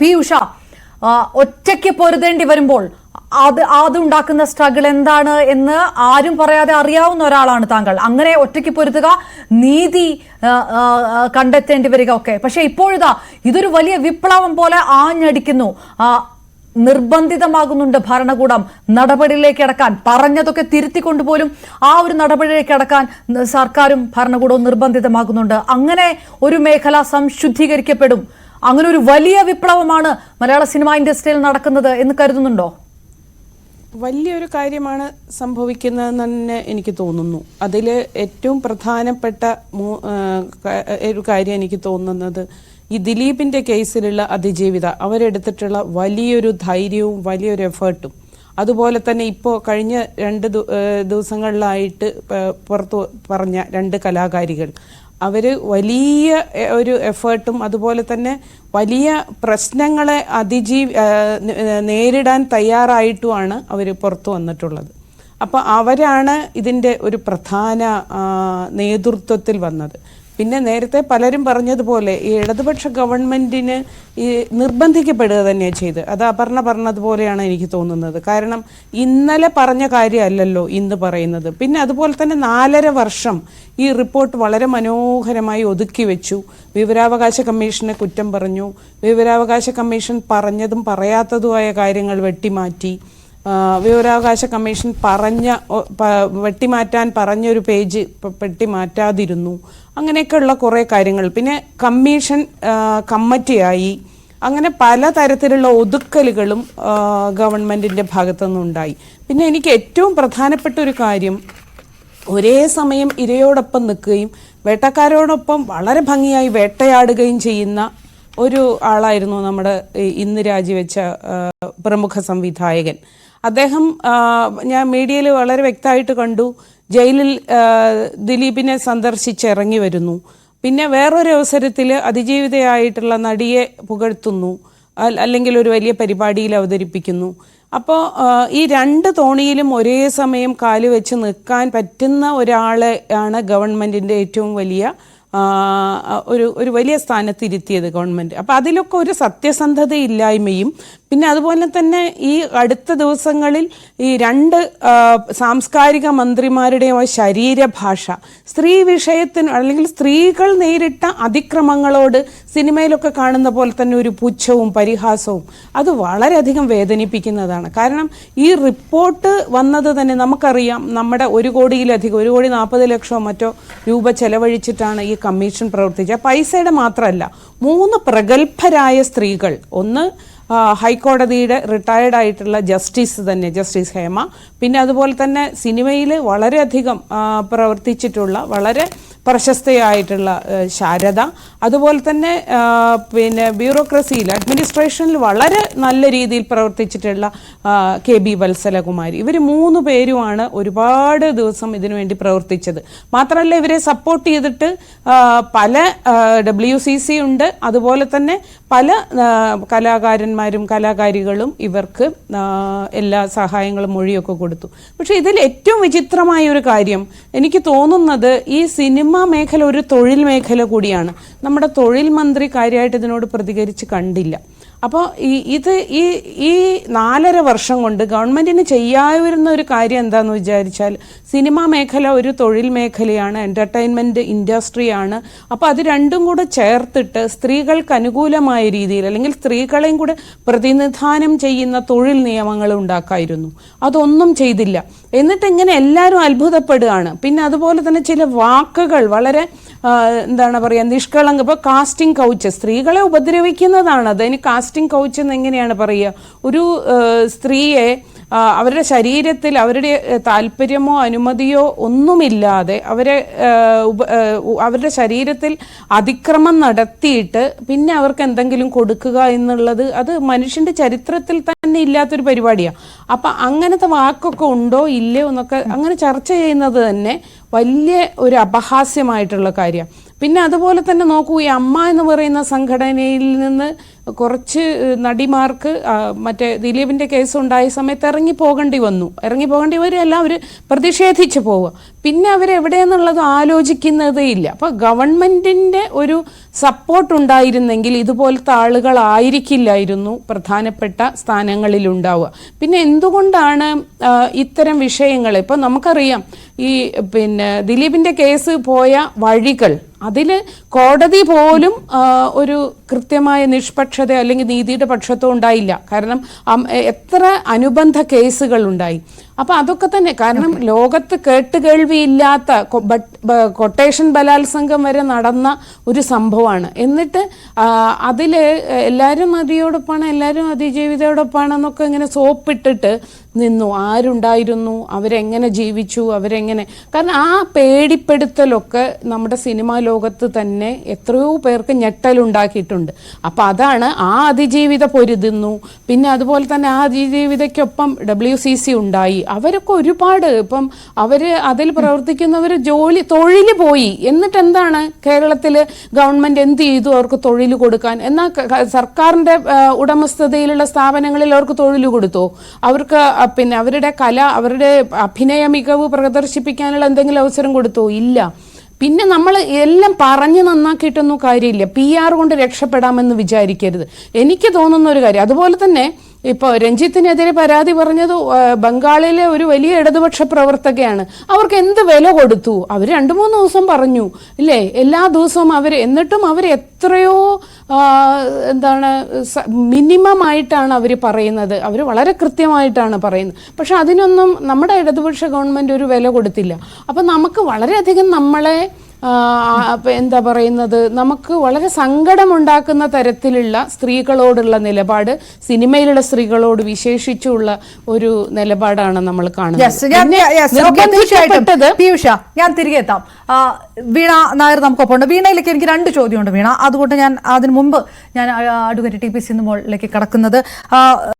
P Usha ഒറ്റയ്ക്ക് പൊരുതേണ്ടി വരുമ്പോൾ അത് അതുണ്ടാക്കുന്ന സ്ട്രഗിൾ എന്താണ് എന്ന് ആരും പറയാതെ അറിയാവുന്ന ഒരാളാണ് താങ്കൾ. അങ്ങനെ ഒറ്റയ്ക്ക് പൊരുതുക നീതി കണ്ടെത്തേണ്ടി വരിക ഒക്കെ. പക്ഷെ ഇപ്പോഴിതാ ഇതൊരു വലിയ വിപ്ലവം പോലെ ആഞ്ഞടിക്കുന്നു. നിർബന്ധിതമാകുന്നുണ്ട് ഭരണകൂടം. നടപടിയിലേക്ക് അടക്കാൻ പറഞ്ഞതൊക്കെ തിരുത്തിക്കൊണ്ട് പോലും ആ ഒരു നടപടിയിലേക്ക് അടക്കാൻ സർക്കാരും ഭരണകൂടവും നിർബന്ധിതമാകുന്നുണ്ട്. അങ്ങനെ ഒരു മേഖല സംശുദ്ധീകരിക്കപ്പെടും. അങ്ങനെ ഒരു വലിയ വിപ്ലവമാണ് മലയാള സിനിമ ഇൻഡസ്ട്രിയിൽ നടക്കുന്നത് എന്ന് കരുതുന്നുണ്ടോ? വലിയൊരു കാര്യമാണ് സംഭവിക്കുന്നതെന്ന് തന്നെ എനിക്ക് തോന്നുന്നു. അതിൽ ഏറ്റവും പ്രധാനപ്പെട്ട ഒരു കാര്യം എനിക്ക് തോന്നുന്നത് ഈ ദിലീപിന്റെ കേസിലുള്ള അതിജീവിത അവരെടുത്തിട്ടുള്ള വലിയൊരു ധൈര്യവും വലിയൊരു എഫേർട്ടും. അതുപോലെ തന്നെ ഇപ്പോൾ കഴിഞ്ഞ രണ്ട് ദിവസങ്ങളിലായിട്ട് പുറത്തു പറഞ്ഞ രണ്ട് കലാകാരികൾ. അവർ വലിയ ഒരു എഫേർട്ടും അതുപോലെ തന്നെ വലിയ പ്രശ്നങ്ങളെ ഏ, നേരിടാൻ തയ്യാറായിട്ടുമാണ് അവർ പുറത്തു വന്നിട്ടുള്ളത്. അപ്പോൾ അവരാണ് ഇതിന്റെ ഒരു പ്രധാന നേതൃത്വത്തിൽ വന്നത്. പിന്നെ നേരത്തെ പലരും പറഞ്ഞതുപോലെ ഈ ഇടതുപക്ഷ ഗവൺമെന്റിന് ഈ നിർബന്ധിക്കപ്പെടുക തന്നെയാണ് ചെയ്ത്. അത് അപർണ പറഞ്ഞതുപോലെയാണ് എനിക്ക് തോന്നുന്നത്. കാരണം ഇന്നലെ പറഞ്ഞ കാര്യമല്ലല്ലോ ഇന്ന് പറയുന്നത്. പിന്നെ അതുപോലെ തന്നെ നാലര വർഷം ഈ റിപ്പോർട്ട് വളരെ മനോഹരമായി ഒതുക്കി വെച്ചു. വിവരാവകാശ കമ്മീഷനെ കുറ്റം പറഞ്ഞു. വിവരാവകാശ കമ്മീഷൻ പറഞ്ഞതും പറയാത്തതുമായ കാര്യങ്ങൾ വെട്ടിമാറ്റി. വിവരാവകാശ കമ്മീഷൻ പറഞ്ഞ വെട്ടിമാറ്റാൻ പറഞ്ഞൊരു പേജ് വെട്ടിമാറ്റാതിരുന്നു അങ്ങനെയൊക്കെയുള്ള കുറേ കാര്യങ്ങൾ. പിന്നെ കമ്മീഷൻ കമ്മിറ്റിയായി. അങ്ങനെ പല തരത്തിലുള്ള ഒതുക്കലുകളും ഗവൺമെന്റിന്റെ ഭാഗത്തുനിന്നുണ്ടായി. പിന്നെ എനിക്ക് ഏറ്റവും പ്രധാനപ്പെട്ട ഒരു കാര്യം ഒരേ സമയം ഇരയോടൊപ്പം നിൽക്കുകയും വേട്ടക്കാരോടൊപ്പം വളരെ ഭംഗിയായി വേട്ടയാടുകയും ചെയ്യുന്ന ഒരു ആളായിരുന്നു നമ്മുടെ ഇന്ന് രാജിവെച്ച പ്രമുഖ സംവിധായകൻ. അദ്ദേഹം ഞാൻ മീഡിയയിൽ വളരെ വ്യക്തമായിട്ട് കണ്ടു. ജയിലിൽ ദിലീപിനെ സന്ദർശിച്ചിറങ്ങി വരുന്നു. പിന്നെ വേറൊരു അവസരത്തിൽ അതിജീവിതയായിട്ടുള്ള നടിയെ പുകഴ്ത്തുന്നു. അല്ലെങ്കിൽ ഒരു വലിയ പരിപാടിയിൽ അവതരിപ്പിക്കുന്നു. അപ്പോൾ ഈ രണ്ട് തോണിയിലും ഒരേ സമയം കാലുവെച്ച് നിൽക്കാൻ പറ്റുന്ന ഒരാളെ ആണ് ഗവൺമെന്റിന്റെ ഏറ്റവും വലിയ ഒരു ഒരു വലിയ സ്ഥാനത്ത് ഇരുത്തിയത് ഗവൺമെന്റ്. അപ്പം അതിലൊക്കെ ഒരു സത്യസന്ധതയില്ലായ്മയും പിന്നെ അതുപോലെ തന്നെ ഈ അടുത്ത ദിവസങ്ങളിൽ ഈ രണ്ട് സാംസ്കാരിക മന്ത്രിമാരുടെയോ ശരീരഭാഷ സ്ത്രീ വിഷയത്തിന് അല്ലെങ്കിൽ സ്ത്രീകൾ നേരിട്ട അതിക്രമങ്ങളോട് സിനിമയിലൊക്കെ കാണുന്ന പോലെ തന്നെ ഒരു പുച്ഛവും പരിഹാസവും അത് വളരെയധികം വേദനിപ്പിക്കുന്നതാണ്. കാരണം ഈ റിപ്പോർട്ട് വന്നത് തന്നെ നമുക്കറിയാം നമ്മുടെ ഒരു കോടിയിലധികം ഒരു കോടി നാൽപ്പത് ലക്ഷമോ മറ്റോ രൂപ ചെലവഴിച്ചിട്ടാണ് ഈ കമ്മീഷൻ പ്രവർത്തിച്ച പൈസയുടെ മാത്രമല്ല മൂന്ന് പ്രഗത്ഭരായ സ്ത്രീകൾ. ഒന്ന് ഹൈക്കോടതിയുടെ റിട്ടയർഡ് ആയിട്ടുള്ള ജസ്റ്റിസ് തന്നെ ജസ്റ്റിസ് ഹേമ. പിന്നെ അതുപോലെ തന്നെ സിനിമയിൽ വളരെയധികം പ്രവർത്തിച്ചിട്ടുള്ള വളരെ പ്രശസ്തയായിട്ടുള്ള ശാരദ. അതുപോലെ തന്നെ പിന്നെ ബ്യൂറോക്രസിയിൽ അഡ്മിനിസ്ട്രേഷനിൽ വളരെ നല്ല രീതിയിൽ പ്രവർത്തിച്ചിട്ടുള്ള കെ ബി വത്സലകുമാരി. ഇവർ മൂന്ന് പേരുമാണ് ഒരുപാട് ദിവസം ഇതിനു വേണ്ടി പ്രവർത്തിച്ചത്. മാത്രമല്ല ഇവരെ സപ്പോർട്ട് ചെയ്തിട്ട് പല ഡബ്ല്യു സി സി ഉണ്ട്. അതുപോലെ തന്നെ പല കലാകാരന്മാരും കലാകാരികളും ഇവർക്ക് എല്ലാ സഹായങ്ങളും മൊഴിയൊക്കെ കൊടുത്തു. പക്ഷേ ഇതിൽ ഏറ്റവും വിചിത്രമായ ഒരു കാര്യം എനിക്ക് തോന്നുന്നത് ഈ സിനിമാ മേഖല ഒരു തൊഴിൽ മേഖല കൂടിയാണ്. നമ്മുടെ തൊഴിൽ മന്ത്രി കാര്യമായിട്ട് ഇതിനോട് പ്രതികരിച്ച് കണ്ടില്ല. അപ്പോൾ ഈ ഇത് ഈ ഈ നാലര വർഷം കൊണ്ട് ഗവൺമെന്റിന് ചെയ്യാവുന്ന ഒരു കാര്യം എന്താണെന്ന് വിചാരിച്ചാൽ സിനിമാ മേഖല ഒരു തൊഴിൽ മേഖലയാണ് എന്റർടൈൻമെന്റ് ഇൻഡസ്ട്രിയാണ് അപ്പോൾ അത് രണ്ടും കൂടെ ചേർത്തിട്ട് സ്ത്രീകൾക്ക് അനുകൂലമായ രീതിയിൽ അല്ലെങ്കിൽ സ്ത്രീകളെയും കൂടെ പ്രതിനിധാനം ചെയ്യുന്ന തൊഴിൽ നിയമങ്ങൾ ഉണ്ടാക്കായിരുന്നു. അതൊന്നും ചെയ്തില്ല. എന്നിട്ട് ഇങ്ങനെ എല്ലാവരും അത്ഭുതപ്പെടുകയാണ്. പിന്നെ അതുപോലെ തന്നെ ചില വാക്കുകൾ വളരെ എന്താണ് പറയുക നിഷ്കളങ്ക ഇപ്പോൾ കാസ്റ്റിംഗ് കൗച്ച് സ്ത്രീകളെ ഉപദ്രവിക്കുന്നതാണ്. ഇനി കാസ്റ്റിംഗ് കൗച്ച് എന്ന് എങ്ങനെയാണ് പറയുക? ഒരു സ്ത്രീയെ അവരുടെ ശരീരത്തിൽ അവരുടെ താല്പര്യമോ അനുമതിയോ ഒന്നുമില്ലാതെ അവരെ അവരുടെ ശരീരത്തിൽ അതിക്രമം നടത്തിയിട്ട് പിന്നെ അവർക്ക് എന്തെങ്കിലും കൊടുക്കുക എന്നുള്ളത് അത് മനുഷ്യന്റെ ചരിത്രത്തിൽ തന്നെ ഇല്ലാത്തൊരു പരിപാടിയാണ് അപ്പൊ അങ്ങനത്തെ വാക്കൊക്കെ ഉണ്ടോ ഇല്ലയോ എന്നൊക്കെ അങ്ങനെ ചർച്ച ചെയ്യുന്നത് തന്നെ വലിയ ഒരു അപഹാസ്യമായിട്ടുള്ള കാര്യം. പിന്നെ അതുപോലെ തന്നെ നോക്കൂ ഈ അമ്മ എന്ന് പറയുന്ന സംഘടനയിൽ നിന്ന് കുറച്ച് നടിമാർക്ക് മറ്റേ ദിലീപിന്റെ കേസ് ഉണ്ടായ സമയത്ത് ഇറങ്ങി പോകേണ്ടി വന്നു. ഇറങ്ങി പോകേണ്ടി വരെയല്ല അവർ പ്രതിഷേധിച്ച് പോവുക. പിന്നെ അവരെവിടെയെന്നുള്ളത് ആലോചിക്കുന്നതേ ഇല്ല. അപ്പോൾ ഗവൺമെന്റിന്റെ ഒരു സപ്പോർട്ട് ഉണ്ടായിരുന്നെങ്കിൽ ഇതുപോലത്തെ ആളുകളായിരിക്കില്ലായിരുന്നു പ്രധാനപ്പെട്ട സ്ഥാനങ്ങളിൽ ഉണ്ടാവുക. പിന്നെ എന്തുകൊണ്ടാണ് ഇത്തരം വിഷയങ്ങൾ? ഇപ്പൊ നമുക്കറിയാം ഈ പിന്നെ ദിലീപിന്റെ കേസ് പോയ വഴികൾ. അതിൽ കോടതി പോലും ഒരു കൃത്യമായ നിഷ്പക്ഷത അല്ലെങ്കിൽ നീതിയുടെ പക്ഷത്തോ ഉണ്ടായില്ല. കാരണം എത്ര അനുബന്ധ കേസുകൾ ഉണ്ടായി അപ്പൊ അതൊക്കെ തന്നെ. കാരണം ലോകത്ത് കേട്ട് കേൾവിയില്ലാത്ത കൊട്ടേഷൻ ബലാത്സംഗം വരെ നടന്ന ഒരു സംഭവമാണ്. എന്നിട്ട് അതിൽ എല്ലാവരും നദിയോടൊപ്പമാണ് എല്ലാവരും അതിജീവിതയോടൊപ്പമാണെന്നൊക്കെ ഇങ്ങനെ സോപ്പിട്ടിട്ട് നിന്നു. ആരുണ്ടായിരുന്നു? അവരെങ്ങനെ ജീവിച്ചു? അവരെങ്ങനെ? കാരണം ആ പേടിപ്പെടുത്തലൊക്കെ നമ്മുടെ സിനിമാ ലോകത്ത് തന്നെ എത്രയോ പേർക്ക് ഞെട്ടലുണ്ടാക്കിയിട്ടുണ്ട്. അപ്പം അതാണ് ആ അതിജീവിത പൊരുതുന്നു. പിന്നെ അതുപോലെ തന്നെ ആ അതിജീവിതയ്ക്കൊപ്പം ഡബ്ല്യു സി സി ഉണ്ടായി. അവരൊക്കെ ഒരുപാട് ഇപ്പം അവർ അതിൽ പ്രവർത്തിക്കുന്നവർ ജോലി തൊഴിൽ പോയി. എന്നിട്ട് എന്താണ് കേരളത്തിൽ ഗവൺമെന്റ് എന്ത് ചെയ്തു അവർക്ക് തൊഴിൽ കൊടുക്കാൻ? എന്നാൽ സർക്കാരിന്റെ ഉടമസ്ഥതയിലുള്ള സ്ഥാപനങ്ങളിൽ അവർക്ക് തൊഴിൽ കൊടുത്തോ? അവർക്ക് പിന്നെ അവരുടെ കല അവരുടെ അഭിനയ മികവ് പ്രദർശിപ്പിക്കാനുള്ള എന്തെങ്കിലും അവസരം കൊടുത്തോ? ഇല്ല. പിന്നെ നമ്മൾ എല്ലാം പറഞ്ഞു നന്നാക്കിയിട്ടൊന്നും കാര്യമില്ല. പി ആർ കൊണ്ട് രക്ഷപ്പെടാമെന്ന് വിചാരിക്കരുത്. എനിക്ക് തോന്നുന്ന ഒരു കാര്യം അതുപോലെ തന്നെ ഇപ്പോൾ രഞ്ജിത്തിനെതിരെ പരാതി പറഞ്ഞത് ബംഗാളിലെ ഒരു വലിയ ഇടതുപക്ഷ പ്രവർത്തകയാണ്. അവർക്ക് എന്ത് വില കൊടുത്തു? അവർ രണ്ടു മൂന്ന് ദിവസം പറഞ്ഞു. ഇല്ലേ? എല്ലാ ദിവസവും അവർ എന്നിട്ടും അവർ എത്രയോ എന്താണ് മിനിമം ആയിട്ടാണ് അവർ പറയുന്നത്. അവർ വളരെ കൃത്യമായിട്ടാണ് പറയുന്നത്. പക്ഷെ അതിനൊന്നും നമ്മുടെ ഇടതുപക്ഷ ഗവൺമെന്റ് ഒരു വില കൊടുത്തില്ല. അപ്പം നമുക്ക് വളരെയധികം നമ്മളെ എന്താ പറയുന്നത്? നമുക്ക് വളരെ സങ്കടമുണ്ടാക്കുന്ന തരത്തിലുള്ള സ്ത്രീകളോടുള്ള നിലപാട് സിനിമയിലുള്ള സ്ത്രീകളോട് വിശേഷിച്ചുള്ള ഒരു നിലപാടാണ് നമ്മൾ കാണുന്നത്. പീയുഷ ഞാൻ- തിരികെ എത്താം. വീണ നായർ നമുക്കൊപ്പം ഉണ്ട്. വീണയിലേക്ക് എനിക്ക് രണ്ട് ചോദ്യമുണ്ട് വീണ. അതുകൊണ്ട് ഞാൻ അതിനു മുമ്പ് ഞാൻ അഡ്വക്കേറ്റ് ടി പി സിന്ധുമോളിലേക്ക് കടക്കുന്നത്.